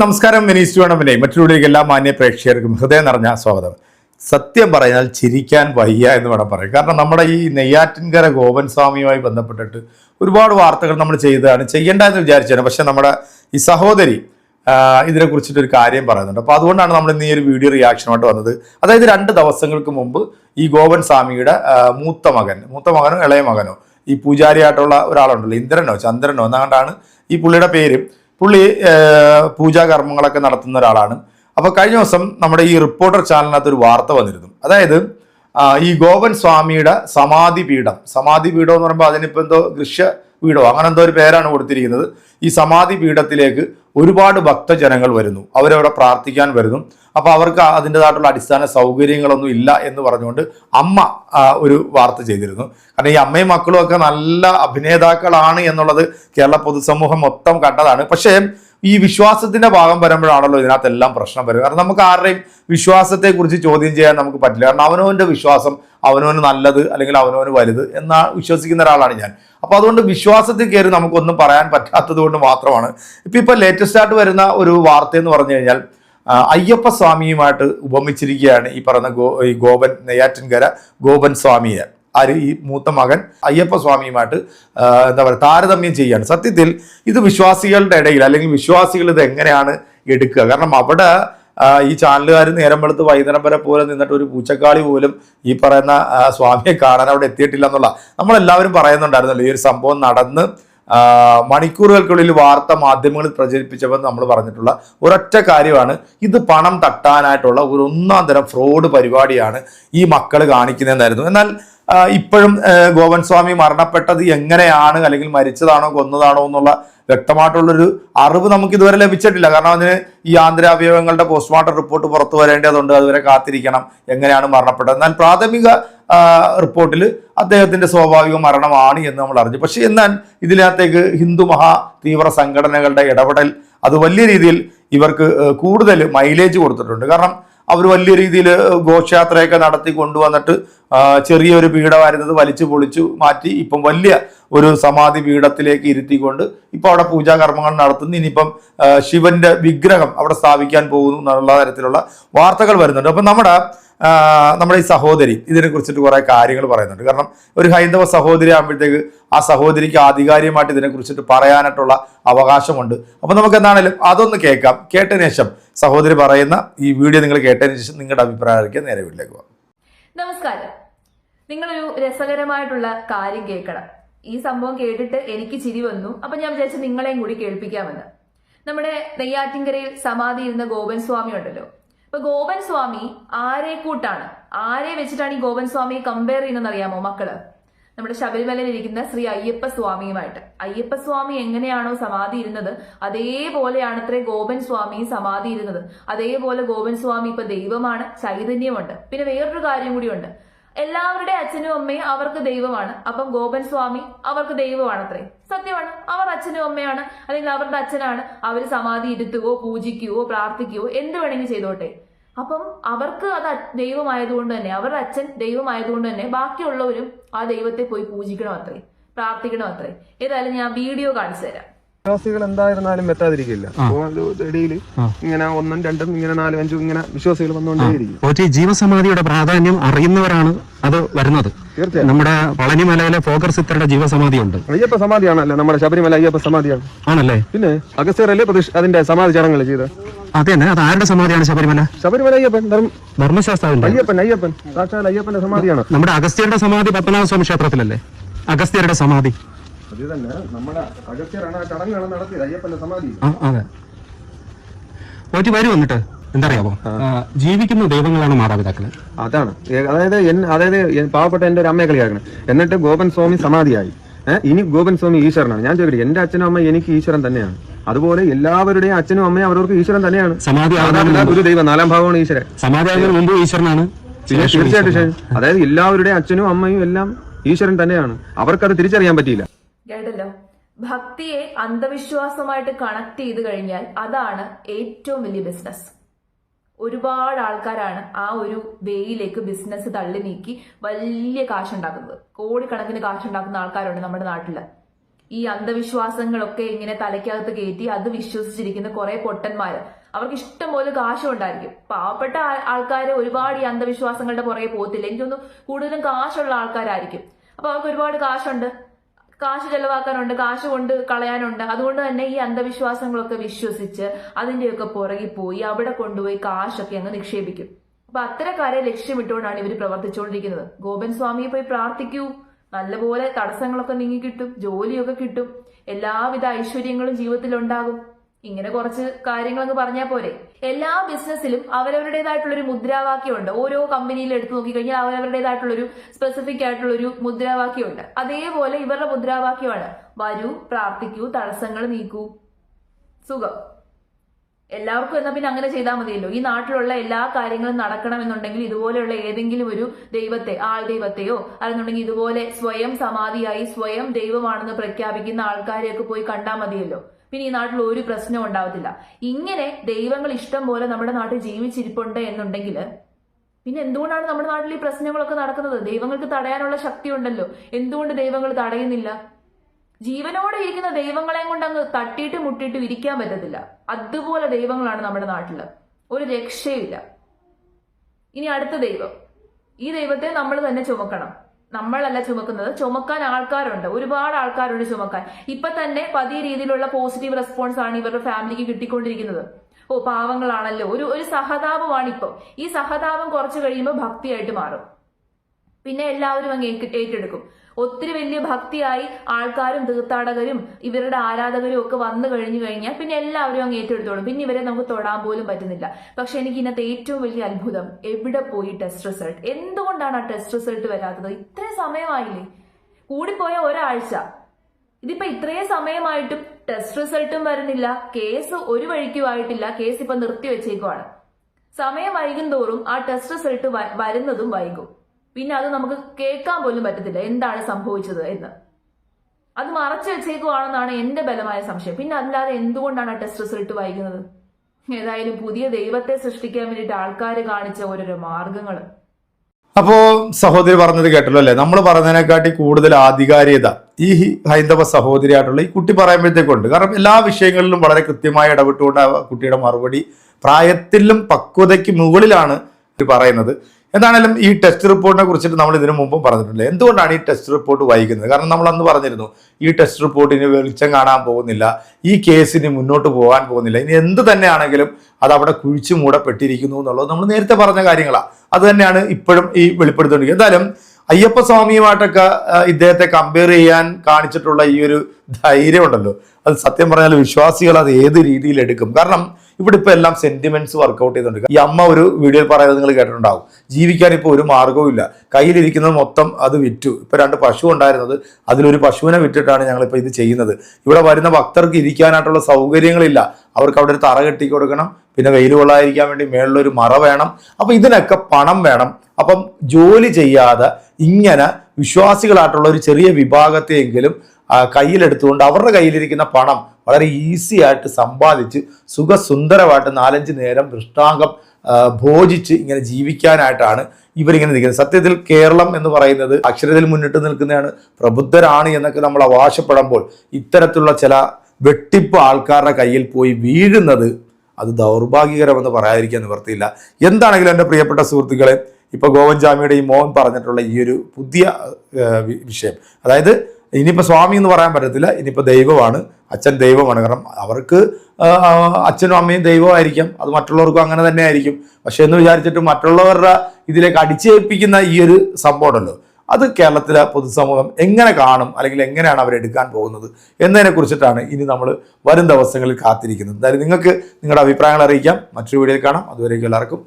നമസ്കാരം വിനീസ് വേണമിനെ മറ്റുള്ളവരിലേക്ക് എല്ലാ മാന്യ പ്രേക്ഷകർക്കും ഹൃദയം നിറഞ്ഞ സ്വാഗതം. സത്യം പറഞ്ഞാൽ ചിരിക്കാൻ വയ്യ എന്ന് വേണം പറയാം കാരണം നമ്മുടെ ഈ നെയ്യാറ്റിൻകര ഗോപൻ സ്വാമിയുമായി ബന്ധപ്പെട്ടിട്ട് ഒരുപാട് വാർത്തകൾ നമ്മൾ ചെയ്തതാണ്. ചെയ്യേണ്ട എന്ന് വിചാരിച്ചാണ്. പക്ഷെ നമ്മുടെ ഈ സഹോദരി ഇതിനെക്കുറിച്ചിട്ടൊരു കാര്യം പറയുന്നുണ്ട്. അപ്പോൾ അതുകൊണ്ടാണ് നമ്മൾ ഇന്ന് ഈ ഒരു വീഡിയോ റിയാക്ഷനുമായിട്ട് വന്നത്. അതായത് രണ്ട് ദിവസങ്ങൾക്ക് മുമ്പ് ഈ ഗോപൻ സ്വാമിയുടെ മൂത്ത മകൻ മൂത്ത മകനോ ഇളയ മകനോ ഈ പൂജാരിയായിട്ടുള്ള ഒരാളുണ്ടല്ലോ ഇന്ദ്രനോ ചന്ദ്രനോ എന്നാണ്ടാണ് ഈ പുള്ളിയുടെ പേര്. പുള്ളി പൂജാകർമ്മങ്ങളൊക്കെ നടത്തുന്ന ഒരാളാണ്. അപ്പോൾ കഴിഞ്ഞ ദിവസം നമ്മുടെ ഈ റിപ്പോർട്ടർ ചാനലിനകത്ത് ഒരു വാർത്ത വന്നിരുന്നു. അതായത് ഈ ഗോപൻ സ്വാമിയുടെ സമാധി പീഠം സമാധി പീഠം എന്ന് പറയുമ്പോൾ അതിനിപ്പോൾ എന്തോ ദൃശ്യ പീഠമോ അങ്ങനെ എന്തോ ഒരു പേരാണ് കൊടുത്തിരിക്കുന്നത്. ഈ സമാധി പീഠത്തിലേക്ക് ഒരുപാട് ഭക്തജനങ്ങൾ വരുന്നു. അവരവിടെ പ്രാർത്ഥിക്കാൻ വരുന്നു. അപ്പോൾ അവർക്ക് അതിന്റെതായിട്ടുള്ള അടിസ്ഥാന സൗകര്യങ്ങളൊന്നും ഇല്ല എന്ന് പറഞ്ഞുകൊണ്ട് അമ്മ ഒരു വാർത്ത ചെയ്തിരുന്നു. കാരണം ഈ അമ്മയും മക്കളും ഒക്കെ നല്ല അഭിനേതാക്കളാണ് എന്നുള്ളത് കേരള പൊതുസമൂഹം മൊത്തം കണ്ടതാണ്. പക്ഷേ ഈ വിശ്വാസത്തിന്റെ ഭാഗം വരുമ്പോഴാണല്ലോ ഇതിനകത്തെല്ലാം പ്രശ്നം വരും കാരണം നമുക്ക് ആരുടെയും വിശ്വാസത്തെ കുറിച്ച് ചോദ്യം ചെയ്യാൻ നമുക്ക് പറ്റില്ല. കാരണം അവനോന്റെ വിശ്വാസം അവനവന് നല്ലത് അല്ലെങ്കിൽ അവനവന് വലുത് എന്നാ വിശ്വസിക്കുന്ന ഒരാളാണ് ഞാൻ. അപ്പൊ അതുകൊണ്ട് വിശ്വാസത്തിൽ കയറി നമുക്കൊന്നും പറയാൻ പറ്റാത്തത് കൊണ്ട് മാത്രമാണ്. ഇപ്പൊ ഇപ്പൊ ലേറ്റസ്റ്റ് ആയിട്ട് വരുന്ന ഒരു വാർത്ത എന്ന് പറഞ്ഞു കഴിഞ്ഞാൽ അയ്യപ്പ സ്വാമിയുമായിട്ട് ഉപമിച്ചിരിക്കുകയാണ് ഈ പറയുന്ന ഗോ ഈ ഗോപൻ നെയ്യാറ്റിൻകര ഗോപൻ സ്വാമിയെ. ആര്? ഈ മൂത്ത മകൻ അയ്യപ്പ സ്വാമിയുമായിട്ട് എന്താ പറയുക താരതമ്യം ചെയ്യാണ് സത്യത്തിൽ ഇത് വിശ്വാസികളുടെ ഇടയിൽ അല്ലെങ്കിൽ വിശ്വാസികൾ ഇത് എങ്ങനെയാണ് എടുക്കുക? കാരണം അവിടെ ഈ ചാനലുകാർ നേരം വെളുത്ത് വൈകുന്നേരം വരെ പോലെ നിന്നിട്ട് ഒരു പൂച്ചക്കാളി പോലും ഈ പറയുന്ന സ്വാമിയെ കാണാൻ അവിടെ എത്തിയിട്ടില്ല എന്നുള്ള നമ്മളെല്ലാവരും പറയുന്നുണ്ടായിരുന്നല്ലോ ഈ ഒരു സംഭവം നടന്ന് മണിക്കൂറുകൾക്കുള്ളിൽ വാർത്ത മാധ്യമങ്ങളിൽ പ്രചരിപ്പിച്ചപ്പോൾ നമ്മൾ പറഞ്ഞിട്ടുള്ള ഒരൊറ്റ കാര്യമാണ്. ഇത് പണം തട്ടാനായിട്ടുള്ള ഒരു ഒന്നാം തരം ഫ്രോഡ് പരിപാടിയാണ് ഈ മക്കൾ കാണിക്കുന്നതെന്നായിരുന്നു. എന്നാൽ ഇപ്പോഴും ഗോവൻ സ്വാമി മരണപ്പെട്ടത് എങ്ങനെയാണ്? അല്ലെങ്കിൽ മരിച്ചതാണോ കൊന്നതാണോ എന്നുള്ള വ്യക്തമായിട്ടുള്ളൊരു അറിവ് നമുക്ക് ഇതുവരെ ലഭിച്ചിട്ടില്ല. കാരണം അതിന് ഈ ആന്തരാവയവങ്ങളുടെ പോസ്റ്റ്മോർട്ടം റിപ്പോർട്ട് പുറത്തു വരേണ്ടതുണ്ട്. അതുവരെ കാത്തിരിക്കണം. എങ്ങനെയാണ് മരണപ്പെട്ടത്? എന്നാൽ പ്രാഥമിക റിപ്പോർട്ടിൽ അദ്ദേഹത്തിന്റെ സ്വാഭാവിക മരണമാണ് എന്ന് നമ്മൾ അറിഞ്ഞു. പക്ഷേ എന്നാൽ ഇതിനകത്തേക്ക് ഹിന്ദു മഹാ തീവ്ര സംഘടനകളുടെ ഇടപെടൽ അത് വലിയ രീതിയിൽ ഇവർക്ക് കൂടുതൽ മൈലേജ് കൊടുത്തിട്ടുണ്ട്. കാരണം അവർ വലിയ രീതിയിൽ ഘോഷയാത്രയൊക്കെ നടത്തി കൊണ്ടുവന്നിട്ട് ചെറിയൊരു പീഠമായിരുന്നത് വലിച്ചു പൊളിച്ചു മാറ്റി ഇപ്പം വലിയ ഒരു സമാധി പീഠത്തിലേക്ക് ഇരുത്തിക്കൊണ്ട് ഇപ്പൊ അവിടെ പൂജാകർമ്മങ്ങൾ നടത്തുന്നു. ഇനിയിപ്പം ശിവന്റെ വിഗ്രഹം അവിടെ സ്ഥാപിക്കാൻ പോകുന്നു എന്നുള്ള തരത്തിലുള്ള വാർത്തകൾ വരുന്നുണ്ട്. അപ്പം നമ്മുടെ നമ്മുടെ ഈ സഹോദരി ഇതിനെ കുറിച്ചിട്ട് കുറെ കാര്യങ്ങൾ പറയുന്നുണ്ട്. കാരണം ഒരു ഹൈന്ദവ സഹോദരി ആകുമ്പോഴത്തേക്ക് ആ സഹോദരിക്ക് ആധികാരികമായിട്ട് ഇതിനെ കുറിച്ചിട്ട് പറയാനായിട്ടുള്ള അവകാശമുണ്ട്. അപ്പൊ നമുക്ക് എന്താണേലും അതൊന്ന് കേൾക്കാം. കേട്ടതിന് ശേഷം സഹോദരി പറയുന്ന ഈ വീഡിയോ നിങ്ങൾ കേട്ടതിന് ശേഷം നിങ്ങളുടെ അഭിപ്രായം അറിയിക്കാൻ നേരെ വീട്ടിലേക്ക് പോകാം. നമസ്കാരം. നിങ്ങളൊരു രസകരമായിട്ടുള്ള കാര്യം കേൾക്കണം. ഈ സംഭവം കേട്ടിട്ട് എനിക്ക് ചിരി വന്നു. അപ്പൊ ഞാൻ വിചാരിച്ചു നിങ്ങളെയും കൂടി കേൾപ്പിക്കാമെന്ന്. നമ്മുടെ നെയ്യാറ്റിൻകരയിൽ സമാധി ഇരുന്ന ഗോപൻ സ്വാമി ഉണ്ടല്ലോ. അപ്പൊ ഗോപൻ സ്വാമി ആരെ കൂട്ടാണ്? ആരെ വെച്ചിട്ടാണ് ഈ ഗോപൻ സ്വാമിയെ കമ്പയർ ചെയ്യുന്നതെന്ന് അറിയാമോ മക്കൾ? നമ്മുടെ ശബരിമലയിൽ ഇരിക്കുന്ന ശ്രീ അയ്യപ്പ സ്വാമിയുമായിട്ട്. അയ്യപ്പ സ്വാമി എങ്ങനെയാണോ സമാധി ഇരുന്നത് അതേപോലെയാണ് അത്രേ ഗോപൻ സ്വാമി സമാധി ഇരുന്നത്. അതേപോലെ ഗോപൻ സ്വാമി ഇപ്പൊ ദൈവമാണ് ചൈതന്യമുണ്ട്. പിന്നെ വേറൊരു കാര്യം കൂടിയുണ്ട് എല്ലാവരുടെ അച്ഛനും അമ്മയും അവർക്ക് ദൈവമാണ്. അപ്പം ഗോപൻ സ്വാമി അവർക്ക് ദൈവമാണ് അത്രേ സത്യമാണ് അവർ അച്ഛനും അമ്മയാണ് അല്ലെങ്കിൽ അവരുടെ അച്ഛനാണ്. അവർ സമാധി ഇരുത്തുകയോ പൂജിക്കുകയോ പ്രാർത്ഥിക്കുകയോ എന്ത് വേണമെങ്കിലും ചെയ്തോട്ടെ. അപ്പം അവർക്ക് അത് ദൈവമായതുകൊണ്ട് തന്നെ അവരുടെ അച്ഛൻ ദൈവമായതുകൊണ്ട് തന്നെ ബാക്കിയുള്ളവരും ആ ദൈവത്തെ പോയി പൂജിക്കണം അത്രേ പ്രാർത്ഥിക്കണം അത്രേ ഏതായാലും ഞാൻ വീഡിയോ കാണിച്ചു തരാം വിശ്വാസികൾ എന്തായിരുന്നാലും എത്താതിരിക്കില്ല. ഇടയിൽ ഇങ്ങനെ ഒന്നും രണ്ടും ഇങ്ങനെ നാലും അഞ്ചും ഇങ്ങനെ വിശ്വാസികൾ വന്നുകൊണ്ടേയിരിക്കും ജീവസമാധിയുടെ പ്രാധാന്യം അറിയുന്നവരാണ് അത് വരുന്നത്. നമ്മുടെ പളനിമലയിലെ ഫോക്കർ സിത്തറുടെ ജീവസമാധി ഉണ്ട് അയ്യപ്പ സമാധിയാണല്ലോ? നമ്മുടെ ശബരിമല അയ്യപ്പ സമാധിയാണ്. ആണല്ലേ? പിന്നെ പ്രതിഷ്ഠ അതിന്റെ സമാധി ചടങ്ങുകൾ ചെയ്ത് അതെ തന്നെ. അത് ആരുടെ സമാധിയാണ് ശബരിമല? ശബരിമല അയ്യപ്പൻ ധർമ്മശാസ്ത്രം അയ്യപ്പൻ അയ്യപ്പൻ. സാക്ഷാൽ അയ്യപ്പന്റെ സമാധിയാണ്. നമ്മുടെ അഗസ്ത്യരുടെ സമാധി പത്മനാഭ സ്വാമി ക്ഷേത്രത്തിലല്ലേ? അഗസ്ത്യരുടെ സമാധി. അത് തന്നെ നമ്മുടെ അഗസ്ത്യരാണ് ആ ചടങ്ങാണ് നടത്തിയത് അയ്യപ്പന്റെ സമാധി. ആ അതെ. പോറ്റി വരും വന്നിട്ട് എന്തറിയാമോ ജീവിക്കുന്ന ദൈവങ്ങളാണ് മാതാപിതാക്കൾ. അതാണ്. അതായത് അതായത് പാവപ്പെട്ട എന്റെ ഒരു അമ്മയെ കളിയാക്കണം. എന്നിട്ട് ഗോപൻ സ്വാമി സമാധിയായി. ഇനി ഗോപൻ സ്വാമി ഈശ്വരനാണ്. ഞാൻ ചോദിക്കട്ടെ എന്റെ അച്ഛനും അമ്മ എനിക്ക് ഈശ്വരൻ തന്നെയാണ്. അതുപോലെ എല്ലാവരുടെയും അച്ഛനും അമ്മയും അവരവർക്ക് ഈശ്വരൻ തന്നെയാണ്. സമാധി ഒരു ദൈവം നാലാം ഭാവമാണ് ഈശ്വരൻ. സമാധി മുമ്പ് ഈശ്വരനാണ്. തീർച്ചയായിട്ടും അതായത് എല്ലാവരുടെയും അച്ഛനും അമ്മയും എല്ലാം ഈശ്വരൻ തന്നെയാണ്. അവർക്കത് തിരിച്ചറിയാൻ പറ്റിയില്ല. കേട്ടല്ലോ? ഭക്തിയെ അന്ധവിശ്വാസമായിട്ട് കണക്ട് ചെയ്ത് കഴിഞ്ഞാൽ അതാണ് ഏറ്റവും വലിയ ബിസിനസ് ഒരുപാട് ആൾക്കാരാണ് ആ ഒരു വേയിലേക്ക് ബിസിനസ് തള്ളി നീക്കി വലിയ കാശുണ്ടാക്കുന്നത് കോടിക്കണക്കിന് കാശുണ്ടാക്കുന്ന ആൾക്കാരുണ്ട് നമ്മുടെ നാട്ടിൽ ഈ അന്ധവിശ്വാസങ്ങളൊക്കെ ഇങ്ങനെ തലയ്ക്കകത്ത് കയറ്റി അത് വിശ്വസിച്ചിരിക്കുന്ന കുറെ പൊട്ടന്മാര്. അവർക്ക് ഇഷ്ടം പോലെ കാശും ഉണ്ടായിരിക്കും. പാവപ്പെട്ട ആൾക്കാർ ഒരുപാട് ഈ അന്ധവിശ്വാസങ്ങളുടെ പുറകെ പോകത്തില്ല. എനിക്കൊന്നും കൂടുതലും കാശുള്ള ആൾക്കാരായിരിക്കും. അപ്പൊ അവർക്ക് ഒരുപാട് കാശുണ്ട് കാശ് ചെലവാക്കാനുണ്ട് കാശ് കൊണ്ട് കളയാനുണ്ട്. അതുകൊണ്ട് തന്നെ ഈ അന്ധവിശ്വാസങ്ങളൊക്കെ വിശ്വസിച്ച് അതിന്റെയൊക്കെ പുറകിൽ പോയി അവിടെ കൊണ്ടുപോയി കാശൊക്കെ അങ്ങ് നിക്ഷേപിക്കും. അപ്പൊ അത്തരക്കാരെ ലക്ഷ്യമിട്ടുകൊണ്ടാണ് ഇവർ പ്രവർത്തിച്ചുകൊണ്ടിരിക്കുന്നത്. ഗോപൻ സ്വാമിയെ പോയി പ്രാർത്ഥിക്കൂ. നല്ലപോലെ തടസ്സങ്ങളൊക്കെ നീങ്ങി കിട്ടും ജോലിയൊക്കെ കിട്ടും. എല്ലാവിധ ഐശ്വര്യങ്ങളും ജീവിതത്തിൽ ഉണ്ടാകും ഇങ്ങനെ കുറച്ച് കാര്യങ്ങളൊക്കെ പറഞ്ഞാൽ പോരെ. എല്ലാ ബിസിനസ്സിലും അവരവരുടേതായിട്ടുള്ളൊരു മുദ്രാവാക്യമുണ്ട്. ഓരോ കമ്പനിയിൽ എടുത്തു നോക്കിക്കഴിഞ്ഞാൽ അവരവരുടേതായിട്ടുള്ളൊരു സ്പെസിഫിക് ആയിട്ടുള്ള ആയിട്ടുള്ളൊരു മുദ്രാവാക്യമുണ്ട്. അതേപോലെ ഇവരുടെ മുദ്രാവാക്യമാണ്. വരൂ പ്രാർത്ഥിക്കൂ തടസ്സങ്ങൾ നീക്കൂ. സുഖം. എല്ലാവർക്കും എന്നാൽ പിന്നെ അങ്ങനെ ചെയ്താൽ മതിയല്ലോ. ഈ നാട്ടിലുള്ള എല്ലാ കാര്യങ്ങളും നടക്കണമെന്നുണ്ടെങ്കിൽ ഇതുപോലെയുള്ള ഏതെങ്കിലും ഒരു ദൈവത്തെ ആൾ ദൈവത്തെയോ അല്ലെന്നുണ്ടെങ്കിൽ ഇതുപോലെ സ്വയം സമാധിയായി സ്വയം ദൈവമാണെന്ന് പ്രഖ്യാപിക്കുന്ന ആൾക്കാരെയൊക്കെ പോയി കണ്ടാൽ മതിയല്ലോ. പിന്നെ ഈ നാട്ടിൽ ഒരു പ്രശ്നവും ഉണ്ടാവത്തില്ല. ഇങ്ങനെ ദൈവങ്ങൾ ഇഷ്ടം പോലെ നമ്മുടെ നാട്ടിൽ ജീവിച്ചിരിപ്പുണ്ട് എന്നുണ്ടെങ്കിൽ പിന്നെ എന്തുകൊണ്ടാണ് നമ്മുടെ നാട്ടിൽ ഈ പ്രശ്നങ്ങളൊക്കെ നടക്കുന്നത്? ദൈവങ്ങൾക്ക് തടയാനുള്ള ശക്തി ഉണ്ടല്ലോ എന്തുകൊണ്ട് ദൈവങ്ങൾ തടയുന്നില്ല? ജീവനോടെ ഇരിക്കുന്ന ദൈവങ്ങളെയും കൊണ്ട് അങ്ങ് തട്ടിയിട്ട് മുട്ടിയിട്ട് ഇരിക്കാൻ പറ്റത്തില്ല. അതുപോലെ ദൈവങ്ങളാണ് നമ്മുടെ നാട്ടിൽ ഒരു രക്ഷയില്ല ഇനി അടുത്ത ദൈവം. ഈ ദൈവത്തെ നമ്മൾ തന്നെ ചുമക്കണം. നമ്മളല്ല ചുമക്കുന്നത്. ചുമക്കാൻ ആൾക്കാരുണ്ട്. ഒരുപാട് ആൾക്കാരുണ്ട് ചുമക്കാൻ. ഇപ്പൊ തന്നെ പതിയ രീതിയിലുള്ള പോസിറ്റീവ് റെസ്പോൺസ് ആണ് ഇവരുടെ ഫാമിലിക്ക് കിട്ടിക്കൊണ്ടിരിക്കുന്നത്. ഓ പാവങ്ങളാണല്ലോ. ഒരു ഒരു സഹതാപമാണ് ഇപ്പൊ ഈ സഹതാപം കുറച്ച് കഴിയുമ്പോൾ ഭക്തിയായിട്ട് മാറും. പിന്നെ എല്ലാവരും അങ്ങ് ഏറ്റെടുക്കും. ഒത്തിരി വലിയ ഭക്തിയായി ആൾക്കാരും തീർത്ഥാടകരും ഇവരുടെ ആരാധകരും ഒക്കെ വന്നു കഴിഞ്ഞു കഴിഞ്ഞാൽ പിന്നെ എല്ലാവരും അങ്ങ് ഏറ്റെടുത്തോളും. പിന്നെ ഇവരെ നമുക്ക് തൊടാൻ പോലും പറ്റുന്നില്ല. പക്ഷെ എനിക്ക് ഇന്നത്തെ ഏറ്റവും വലിയ അത്ഭുതം എവിടെ പോയി ടെസ്റ്റ് റിസൾട്ട് എന്തുകൊണ്ടാണ് ആ ടെസ്റ്റ് റിസൾട്ട് വരാത്തത്? ഇത്രയും സമയമായില്ലേ? കൂടിപ്പോയ ഒരാഴ്ച. ഇതിപ്പോ ഇത്രയും സമയമായിട്ടും ടെസ്റ്റ് റിസൾട്ടും വരുന്നില്ല. കേസ് ഒരു വഴിക്കുമായിട്ടില്ല കേസ് ഇപ്പൊ നിർത്തി വെച്ചേക്കുവാണ് സമയം വൈകും തോറും ആ ടെസ്റ്റ് റിസൾട്ട് വരുന്നതും വൈകും. പിന്നെ അത് നമുക്ക് കേൾക്കാൻ പോലും പറ്റത്തില്ല. എന്താണ് സംഭവിച്ചത് എന്ന്. അത് മറച്ചു വെച്ചേക്കുവാണെന്നാണ് എന്റെ ബലമായ സംശയം. പിന്നെ അല്ലാതെ എന്തുകൊണ്ടാണ് ടെസ്റ്റ് റിസൾട്ട് വായിക്കുന്നത്? ഏതായാലും പുതിയ ദൈവത്തെ സൃഷ്ടിക്കാൻ വേണ്ടിയിട്ട് ആൾക്കാർ കാണിച്ച ഓരോരോ മാർഗങ്ങൾ അപ്പോ സഹോദരി പറഞ്ഞത് കേട്ടല്ലോ അല്ലെ? നമ്മൾ പറഞ്ഞതിനെക്കാട്ടി കൂടുതൽ ആധികാരികത ഈ ഹൈന്ദവ സഹോദരിയായിട്ടുള്ള ഈ കുട്ടി പറയുമ്പോഴത്തേക്കുണ്ട്. കാരണം എല്ലാ വിഷയങ്ങളിലും വളരെ കൃത്യമായി ഇടപെട്ടുകൊണ്ട് ആ കുട്ടിയുടെ മറുപടി പ്രായത്തിലും പക്വതയ്ക്ക് മുകളിലാണ് പറയുന്നത്. എന്താണെങ്കിലും ഈ ടെസ്റ്റ് റിപ്പോർട്ടിനെ കുറിച്ചിട്ട് നമ്മൾ ഇതിനു മുമ്പും പറഞ്ഞിട്ടുണ്ട്. എന്തുകൊണ്ടാണ് ഈ ടെസ്റ്റ് റിപ്പോർട്ട് വൈകുന്നത് കാരണം നമ്മൾ അന്ന് പറഞ്ഞിരുന്നു ഈ ടെസ്റ്റ് റിപ്പോർട്ടിന് വെളിച്ചം കാണാൻ പോകുന്നില്ല ഈ കേസിന് മുന്നോട്ട് പോകാൻ പോകുന്നില്ല. ഇനി എന്ത് തന്നെയാണെങ്കിലും അത് അവിടെ കുഴിച്ചു മൂടപ്പെട്ടിരിക്കുന്നു എന്നുള്ളത് നമ്മൾ നേരത്തെ പറഞ്ഞ കാര്യങ്ങളാണ് അത് തന്നെയാണ് ഇപ്പോഴും ഈ വെളിപ്പെടുത്തുകൊണ്ടിരിക്കുന്നത് എന്തായാലും അയ്യപ്പ സ്വാമിയുമായിട്ടൊക്കെ ഇദ്ദേഹത്തെ കമ്പയർ ചെയ്യാൻ കാണിച്ചിട്ടുള്ള ഈ ഒരു ധൈര്യം ഉണ്ടല്ലോ. അത് സത്യം പറഞ്ഞാൽ വിശ്വാസികൾ അത് ഏത് രീതിയിൽ എടുക്കും. കാരണം ഇവിടെ ഇപ്പൊ എല്ലാം സെന്റിമെന്റ്സ് വർക്കൗട്ട് ചെയ്തുകൊണ്ട്. ഈ അമ്മ ഒരു വീഡിയോയിൽ പറയുന്നത് നിങ്ങൾ കേട്ടിട്ടുണ്ടാവും. ജീവിക്കാൻ ഇപ്പോൾ ഒരു മാർഗവും ഇല്ല. കയ്യിലിരിക്കുന്നത് മൊത്തം അത് വിറ്റു. ഇപ്പൊ രണ്ട് പശു ഉണ്ടായിരുന്നത് അതിലൊരു പശുവിനെ വിറ്റിട്ടാണ് ഞങ്ങൾ ഇപ്പൊ ഇത് ചെയ്യുന്നത്. ഇവിടെ വരുന്ന ഭക്തർക്ക് ഇരിക്കാനായിട്ടുള്ള സൗകര്യങ്ങളില്ല. അവർക്ക് അവിടെ ഒരു തറ കെട്ടി കൊടുക്കണം പിന്നെ വെയിൽ കൊള്ളാതിരിക്കാൻ വേണ്ടി മേളിലൊരു മറ വേണം. അപ്പൊ ഇതിനൊക്കെ പണം വേണം. അപ്പം ജോലി ചെയ്യാതെ ഇങ്ങനെ വിശ്വാസികളായിട്ടുള്ള ഒരു ചെറിയ വിഭാഗത്തെയെങ്കിലും കയ്യിലെടുത്തുകൊണ്ട് അവരുടെ കയ്യിലിരിക്കുന്ന പണം വളരെ ഈസി ആയിട്ട് സമ്പാദിച്ച് സുഖസുന്ദരമായിട്ട് നാലഞ്ച് നേരം ദൃഷ്ടാംഗം ഭോജിച്ച് ഇങ്ങനെ ജീവിക്കാനായിട്ടാണ് ഇവരിങ്ങനെ നിൽക്കുന്നത്. സത്യത്തിൽ കേരളം എന്ന് പറയുന്നത് അക്ഷരത്തിൽ മുന്നിട്ട് നിൽക്കുന്നതാണ് പ്രബുദ്ധരാണ് എന്നൊക്കെ നമ്മൾ അവകാശപ്പെടുമ്പോൾ ഇത്തരത്തിലുള്ള ചില വെട്ടിപ്പ് ആൾക്കാരുടെ കയ്യിൽ പോയി വീഴുന്നത് അത് ദൗർഭാഗ്യകരമെന്ന് പറയാതിരിക്കാൻ നിവർത്തിയില്ല എന്താണെങ്കിലും എന്റെ പ്രിയപ്പെട്ട സുഹൃത്തുക്കളെ ഇപ്പോൾ ഗോവൻചാമിയുടെ ഈ മോഹൻ പറഞ്ഞിട്ടുള്ള ഈ ഒരു പുതിയ വിഷയം. അതായത് ഇനിയിപ്പോൾ സ്വാമി എന്ന് പറയാൻ പറ്റത്തില്ല ഇനിയിപ്പോൾ ദൈവമാണ് അച്ഛൻ ദൈവമാണ്. കാരണം അവർക്ക് അച്ഛനും അമ്മയും ദൈവമായിരിക്കാം അത് മറ്റുള്ളവർക്കും അങ്ങനെ തന്നെ ആയിരിക്കും. പക്ഷേ എന്ന് വിചാരിച്ചിട്ട് മറ്റുള്ളവരുടെ ഇതിലേക്ക് അടിച്ചേൽപ്പിക്കുന്ന ഈ ഒരു സംഭവമുണ്ടല്ലോ അത് കേരളത്തിലെ പൊതുസമൂഹം എങ്ങനെ കാണും അല്ലെങ്കിൽ എങ്ങനെയാണ് അവരെടുക്കാൻ പോകുന്നത് എന്നതിനെ കുറിച്ചിട്ടാണ് ഇനി നമ്മൾ വരും ദിവസങ്ങളിൽ കാത്തിരിക്കുന്നത്. എന്തായാലും നിങ്ങൾക്ക് നിങ്ങളുടെ അഭിപ്രായങ്ങൾ അറിയിക്കാം. മറ്റൊരു വീഡിയോയിൽ കാണാം. അതുവരേക്കും എല്ലാവർക്കും